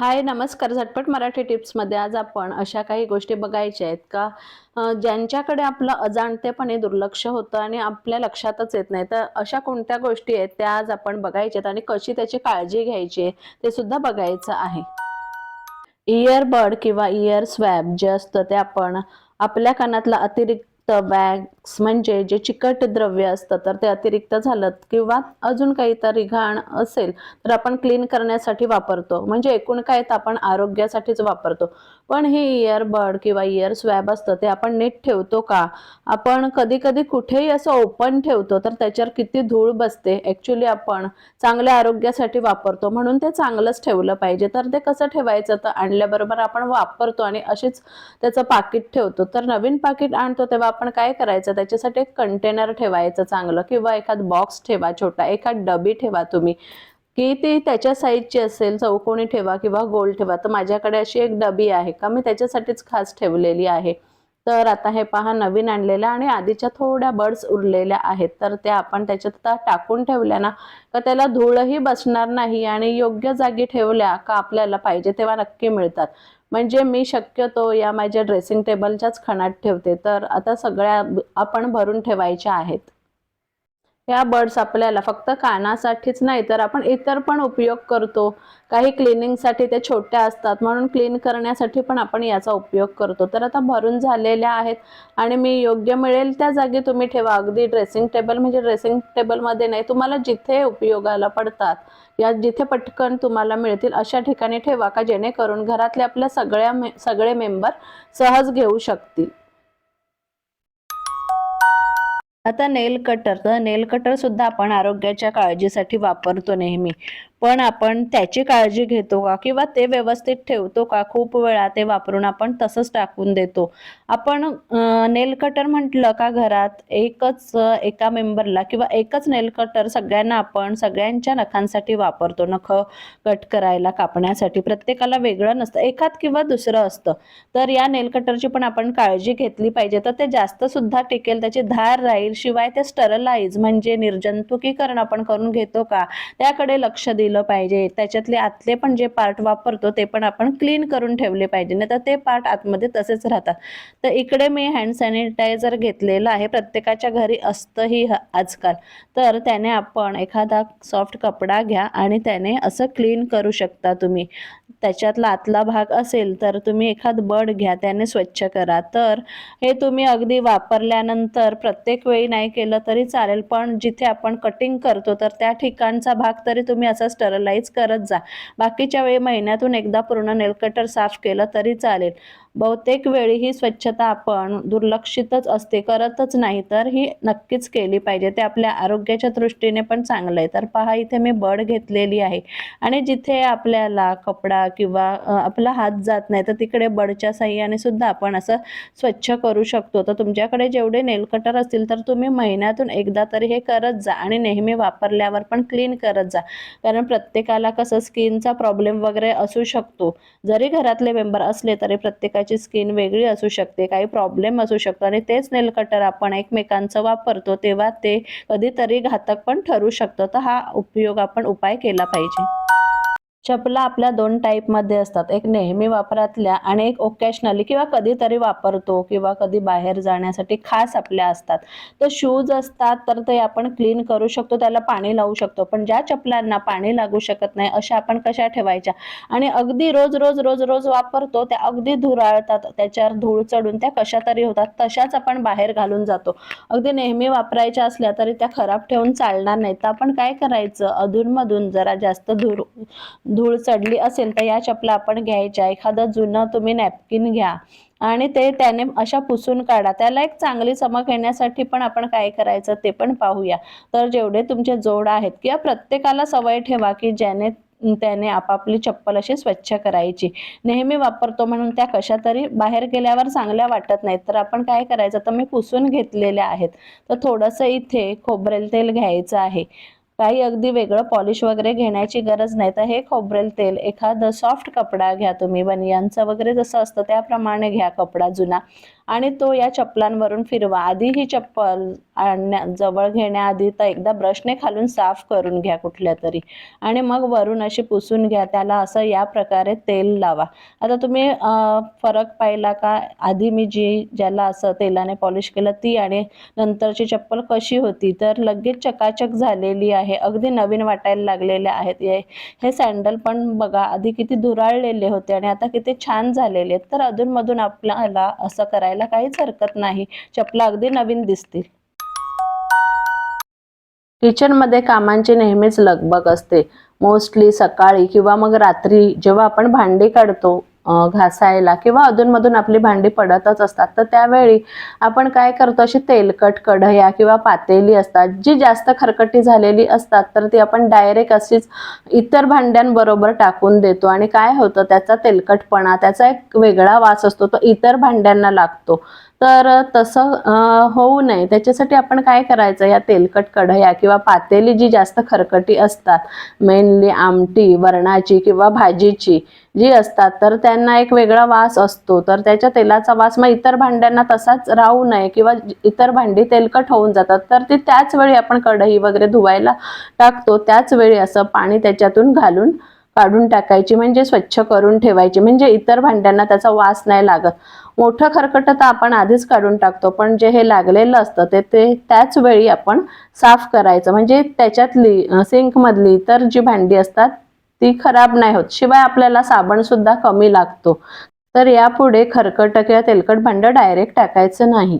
हाय नमस्कार. झटपट मराठी टिप्समध्ये आज आपण अशा काही गोष्टी बघायच्या आहेत का? ज्यांच्याकडे आपलं अजाणतेपणे दुर्लक्ष होतं आणि आपल्या लक्षातच येत नाही तर अशा कोणत्या गोष्टी आहेत त्या आज आपण बघायच्यात आणि कशी त्याची काळजी घ्यायची आहे ते सुद्धा बघायचं आहे. इयरबड किंवा इयर स्वॅब जे असतं ते आपण आपल्या कानातला अतिरिक्त बॅग म्हणजे जे चिकट द्रव्य असतं तर ते अतिरिक्त झालं किंवा अजून काहीतरी घाण असेल तर आपण क्लीन करण्यासाठी वापरतो. म्हणजे एकूण काय तर आपण आरोग्यासाठीच वापरतो. पण हे इयरबड किंवा इयर स्वॅब असतं ते आपण नीट ठेवतो का? आपण कधी कधी कुठेही असं ओपन ठेवतो तर त्याच्यावर किती धूळ बसते ॲक्च्युली आपण चांगल्या आरोग्यासाठी वापरतो. म्हणून ते चांगलंच ठेवलं पाहिजे. तर ते कसं ठेवायचं? तर आणल्याबरोबर आपण वापरतो आणि अशीच त्याचं पाकिट ठेवतो. तर नवीन पाकिट आणतो तेव्हा आपण काय करायचं? त्याच्यासाठी एक कंटेनर ठेवायचं चांगलं किंवा एखाद बॉक्स ठेवा छोटा एखाद डबी ठेवा तुम्ही. की ती त्याच्या साईजची असेल चौकोनी ठेवा किंवा गोल ठेवा. तर माझ्याकडे अशी एक डबी आहे का? मी त्याच्यासाठीच खास ठेवलेली आहे. तर आता हे पहा नवीन आणलेल्या आणि आधीच्या थोड्या बर्ड्स उरलेल्या आहेत. तर त्या आपण त्याच्यात आता टाकून ठेवल्या ना का त्याला धूळही बसणार नाही आणि योग्य जागी ठेवल्या का आपल्याला पाहिजे तेव्हा नक्की मिळतात. म्हणजे मी शक्यतो या माझ्या ड्रेसिंग टेबलच्याच खणात ठेवते. तर आता सगळ्या आपण भरून ठेवायच्या आहेत. ह्या बर्ड्स आपल्याला फक्त कानासाठीच नाही तर आपण इतर पण उपयोग करतो. काही क्लिनिंगसाठी ते छोट्या असतात म्हणून क्लीन करण्यासाठी पण आपण याचा उपयोग करतो. तर आता भरून झालेल्या आहेत आणि मी योग्य मिळेल त्या जागी तुम्ही ठेवा. अगदी ड्रेसिंग टेबल म्हणजे ड्रेसिंग टेबलमध्ये नाही तुम्हाला जिथे उपयोगाला पडतात या जिथे पटकन तुम्हाला मिळतील अशा ठिकाणी ठेवा का जेणेकरून घरातले आपल्या सगळ्या मे सगळे मेंबर सहज घेऊ शकतील. आता नेल कटर तर नेल कटर सुद्धा आपण आरोग्याच्या काळजीसाठी वापरतो नेहमी. पण आपण त्याची काळजी घेतो का? किंवा ते व्यवस्थित ठेवतो का? खूप वेळा ते वापरून आपण तसंच टाकून देतो. आपण नेल कटर म्हटलं का घरात? एकच एका मेंबरला किंवा एकच नेल कटर सगळ्यांना आपण सगळ्यांच्या नखांसाठी वापरतो. नख कट करायला कापण्यासाठी. प्रत्येकाला वेगळं नसतं. एखाद किंवा दुसरं असतं. तर या नेल कटरची पण आपण काळजी घेतली पाहिजे. तर ते जास्त सुद्धा टिकेल. त्याची धार राहील. शिवाय ते स्टरलाइज म्हणजे निर्जंतुकीकरण आपण करून घेतो का? त्याकडे लक्ष दिलं पाहिजे. त्याच्यातले आतले पण जे पार्ट वापरतो ते पण आपण क्लीन करून ठेवले पाहिजे. नाही तर ते पार्ट आतमध्ये तसेच राहतात. तर इकडे मी हँड सॅनिटायझर घेतलेलं आहे. प्रत्येकाच्या घरी असतंही आजकाल. तर त्याने आपण एखादा सॉफ्ट कपडा घ्या आणि त्याने असं क्लीन करू शकता तुम्ही. त्याच्यातला आतला भाग असेल तर तुम्ही एखाद बड घ्या त्याने स्वच्छ करा. तर हे तुम्ही अगदी वापरल्यानंतर प्रत्येक वेळी नाही केलं तरी चालेल. पण जिथे आपण कटिंग करतो तर त्या ठिकाणचा भाग तरी तुम्ही असा स्टरलाइज करत जा. बाकीच्या वेळी महिन्यातून एकदा पूर्ण नेलकटर साफ केलं तरी चालेल. बहुतेक वेळी ही स्वच्छता आपण दुर्लक्षितच असते करतच नाही तर ही नक्कीच केली पाहिजे. ते आपल्या आरोग्याच्या दृष्टीने पण चांगलं आहे. तर पहा इथे मी बड घेतलेली आहे. आणि जिथे आपल्याला कपडा किंवा आपला हात जात नाही तर तिकडे बडच्या साह्याने सुद्धा आपण असं स्वच्छ करू शकतो. तर तुमच्याकडे जेवढे नेलकटर असतील तर तुम्ही महिन्यातून एकदा तरी हे करत जा आणि नेहमी वापरल्यावर पण क्लीन करत जा. कारण प्रत्येकाला कसं स्किनचा प्रॉब्लेम वगैरे असू शकतो. जरी घरातले मेंबर असले तरी प्रत्येकाची स्किन वेगळी असू शकते काही प्रॉब्लेम असू शकतो आणि तेच नेल कटर आपण एकमेकांचं वापरतो तेव्हा ते कधीतरी घातक पण ठरू शकतं. तर हा उपयोग आपण उपाय केला पाहिजे. चपला आपल्या दोन टाईपमध्ये असतात. एक नेहमी वापरातल्या आणि एक ओकेशनली किंवा कधीतरी वापरतो किंवा कधी बाहेर जाण्यासाठी खास आपल्या असतात. तर शूज असतात तर ते आपण क्लीन करू शकतो त्याला पाणी लावू शकतो. पण ज्या चपलांना पाणी लागू शकत नाही अशा आपण कशा ठेवायच्या? आणि अगदी रोज रोज रोज रोज वापरतो त्या अगदी धुराळतात त्याच्यावर धूळ चढून त्या कशा तरी होतात तशाच आपण बाहेर घालून जातो. अगदी नेहमी वापरायच्या असल्या तरी त्या खराब ठेवून चालणार नाही तर आपण काय करायचं? अधूनमधून जरा जास्त धूर धूळ चढली असेल तर या चपला आपण घ्यायच्या. एखादं जुनं तुम्ही नॅपकिन घ्या. आणि ते त्याने अशा पुसून काढा. त्याला एक चांगली चमक येण्यासाठी पण आपण काय करायचं ते पण पाहूया. तर जेवढे तुमचे जोड आहेत किंवा प्रत्येकाला सवय ठेवा की ज्याने त्याने आपापली चप्पल अशी स्वच्छ करायची. नेहमी वापरतो म्हणून त्या कशा तरी बाहेर गेल्यावर चांगल्या वाटत नाहीत. तर आपण काय करायचं? तर मी पुसून घेतलेल्या आहेत. तर थोडंसं इथे खोबरेल तेल घ्यायचं आहे. काही अगदी वेगळं पॉलिश वगैरे घेण्याची गरज नाही. तर हे खोबरेल तेल एखादं सॉफ्ट कपडा घ्या तुम्ही. बनियांचं वगैरे जसं असतं त्याप्रमाणे घ्या कपडा जुना. आणि तो या चप्पलांवरून फिरवा. आधी ही चप्पल आणण्या जवळ घेण्याआधी तर एकदा ब्रशने खालून साफ करून घ्या कुठल्या तरी. आणि मग वरून अशी पुसून घ्या त्याला असं या प्रकारे तेल लावा. आता तुम्ही फरक पाहिला का? आधी मी जी ज्याला असं तेलाने पॉलिश केलं ती आणि नंतरची चप्पल कशी होती? तर लगेच चकाचक झालेली आहे. अगदी नवीन वाटायला लागलेले आहेत. हे हे सँडल पण बघा आधी किती धुराळलेले होते आणि आता किती छान झालेले आहेत. तर अधूनमधून आपल्याला असं करायला काहीच हरकत नाही. चपला अगदी नवीन दिसतील. किचनमध्ये कामांची नेहमीच लगबग असते. मोस्टली सकाळी किंवा मग रात्री जेव्हा आपण भांडी काढतो घासायला किंवा अधूनमधून आपली भांडी पडतच असतात. तर त्यावेळी आपण काय करतो? अशी तेलकट कढया किंवा पातेली असतात जी जास्त खरकटी झालेली असतात तर ती आपण डायरेक्ट अशीच इतर भांड्यांबरोबर टाकून देतो. आणि काय होतं? त्याचा तेलकटपणा त्याचा एक वेगळा वास असतो तो इतर भांड्यांना लागतो. तर तसं होऊ नये. त्याच्यासाठी आपण काय करायचं? या तेलकट कढया किंवा पातेली जी जास्त खरकटी असतात मेनली आमटी वरणाची किंवा भाजीची जी असतात तर त्यांना एक वेगळा वास असतो. तर त्याच्या तेलाचा वास मग इतर भांड्यांना तसाच राहू नये किंवा इतर भांडी तेलकट होऊन जातात. तर ती त्याच वेळी आपण कढई वगैरे धुवायला टाकतो. त्याच वेळी असं पाणी त्याच्यातून घालून काढून टाकायची म्हणजे स्वच्छ करून ठेवायची. म्हणजे इतर भांड्यांना त्याचा वास नाही लागत. मोठं खरकट तर आपण आधीच काढून टाकतो पण जे हे लागलेलं असतं ते ते त्याच वेळी आपण साफ करायचं. म्हणजे त्याच्यातली सिंकमधली इतर जी भांडी असतात ती खराब नाही होत. शिवाय आपल्याला साबणसुद्धा कमी लागतो. तर यापुढे खरकट किंवा तेलकट भांडं डायरेक्ट टाकायचं नाही.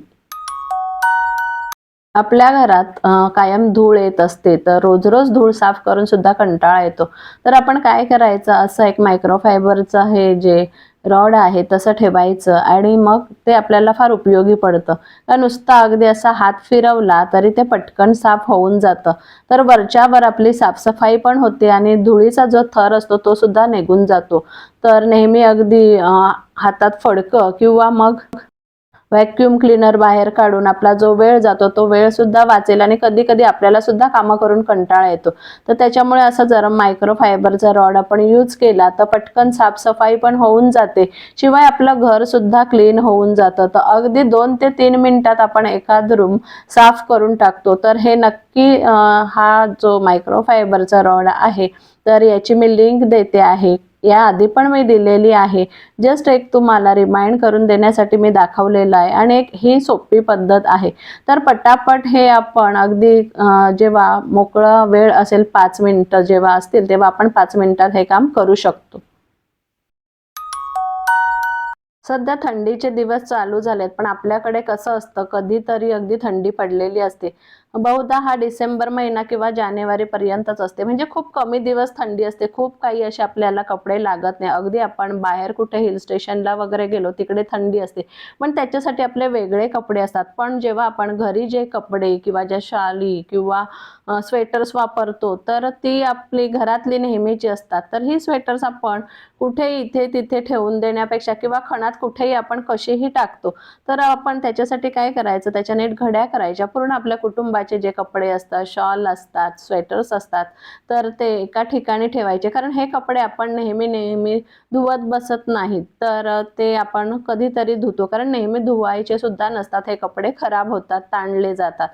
आपल्या घरात कायम धूळ येत असते तर रोज रोज धूळ साफ करून सुद्धा कंटाळा येतो. तर आपण काय करायचं? असं एक मायक्रोफायबरचं हे जे रॉड आहे तसं ठेवायचं आणि मग ते आपल्याला फार उपयोगी पडतं. का नुसता अगदी असा हात फिरवला तरी ते पटकन साफ होऊन जातं. तर वरच्यावर आपली साफसफाई पण होते आणि धुळीचा जो थर असतो तो सुद्धा निघून जातो. तर नेहमी अगदी हातात फडकं किंवा मग व्हॅक्युम क्लीनर बाहेर काढून आपला जो वेळ जातो तो वेळ सुद्धा वाचेल आणि कधी कधी आपल्याला सुद्धा कामं करून कंटाळा येतो. तर त्याच्यामुळे असं जर मायक्रोफायबरचा रॉड आपण यूज केला तर पटकन साफसफाई पण होऊन जाते. शिवाय आपलं घर सुद्धा क्लीन होऊन जातं. तर अगदी दोन ते तीन मिनिटात आपण एखाद रूम साफ करून टाकतो. तर हे नक्की हा जो मायक्रोफायबरचा रॉड आहे तर याची मी लिंक देते आहे. या आधी पण मी दिलेली आहे. जस्ट एक तुम्हाला रिमाइंड करून देण्यासाठी मी दाखवलेलं आहे आणि एक ही सोपी पद्धत आहे. तर पटापट हे आपण अगदी जेव्हा मोकळा वेळ असेल पाच मिनटं जेव्हा असतील तेव्हा आपण पाच मिनिटात हे काम करू शकतो. सध्या थंडीचे दिवस चालू झालेत पण आपल्याकडे कसं असतं कधीतरी अगदी थंडी पडलेली असते. बहुधा हा डिसेंबर महिना किंवा जानेवारी पर्यंतच असते. म्हणजे खूप कमी दिवस थंडी असते. खूप काही असे आपल्याला कपडे लागत नाही. अगदी आपण बाहेर कुठे हिल स्टेशनला वगैरे गेलो तिकडे थंडी असते. पण त्याच्यासाठी आपले वेगळे कपडे असतात. पण जेव्हा आपण घरी जे कपडे किंवा ज्या शाली किंवा स्वेटर्स वापरतो तर ती आपली घरातली नेहमीची असतात. तर ही स्वेटर्स आपण कुठे इथे तिथे ठेवून देण्यापेक्षा किंवा खणात कुठेही आपण कशीही टाकतो तर आपण त्याच्यासाठी काय करायचं? त्याच्या नीट घड्या करायच्या. पूर्ण आपल्या कुटुंबाचे जे कपडे असतात शॉल असतात स्वेटर्स असतात तर ते एका ठिकाणी ठेवायचे. कारण हे कपडे आपण नेहमी नेहमी धुवत बसत नाहीत तर ते आपण कधीतरी धुतो. कारण नेहमी धुवायचे सुद्धा नसतात. हे कपडे खराब होतात ताणले जातात.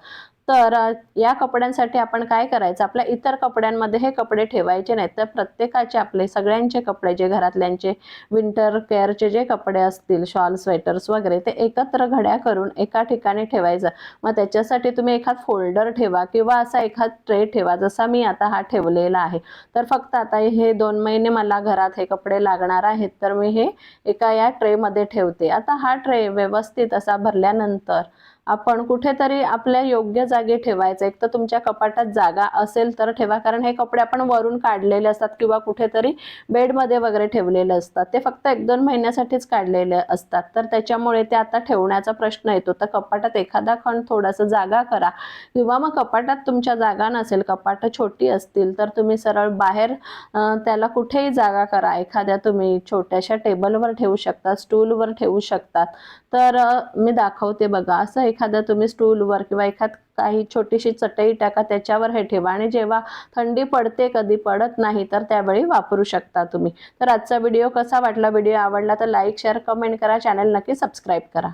तर या कपड्यांसाठी आपण काय करायचं? आपल्या इतर कपड्यांमध्ये हे कपडे ठेवायचे नाहीत. तर प्रत्येकाचे आपले सगळ्यांचे कपडे जे घरातल्यांचे विंटर केअरचे जे कपडे असतील शॉल स्वेटर्स वगैरे ते एकत्र घड्या करून एका ठिकाणी ठेवायचं. मग त्याच्यासाठी तुम्ही एखाद फोल्डर ठेवा किंवा असा एखाद ट्रे ठेवा. जसा मी आता हा ठेवलेला आहे. तर फक्त आता हे दोन महिने मला घरात हे कपडे लागणार आहेत. तर मी हे एका या ट्रेमध्ये ठेवते. आता हा ट्रे व्यवस्थित असा भरल्यानंतर आपण कुठेतरी आपल्या योग्य जागी ठेवायचं. एक तर तुमच्या कपाटात जागा असेल तर ठेवा. कारण हे कपडे आपण वरून काढलेले असतात किंवा कुठेतरी बेडमध्ये वगैरे ठेवलेले असतात. ते फक्त एक दोन महिन्यासाठीच काढलेले असतात. तर त्याच्यामुळे ते आता ठेवण्याचा प्रश्न येतो. तर कपाटात एखादा खण थोडासा जागा करा. किंवा मग कपाटात तुमच्या जागा नसेल कपाटं छोटी असतील तर तुम्ही सरळ बाहेर त्याला कुठेही जागा करा. एखाद्या तुम्ही छोट्याशा टेबलवर ठेवू शकता स्टूलवर ठेवू शकतात तर मी दाखवते बघा. असं एखादं तुम्ही स्टूलवर किंवा एखाद काही छोटीशी चटई टाका त्याच्यावर हे ठेवा. आणि जेव्हा थंडी पडते कधी पडत नाही तर त्यावेळी वापरू शकता तुम्ही. तर आजचा व्हिडिओ कसा वाटला? व्हिडिओ आवडला तर लाईक शेअर कमेंट करा. चॅनल नक्की सबस्क्राईब करा.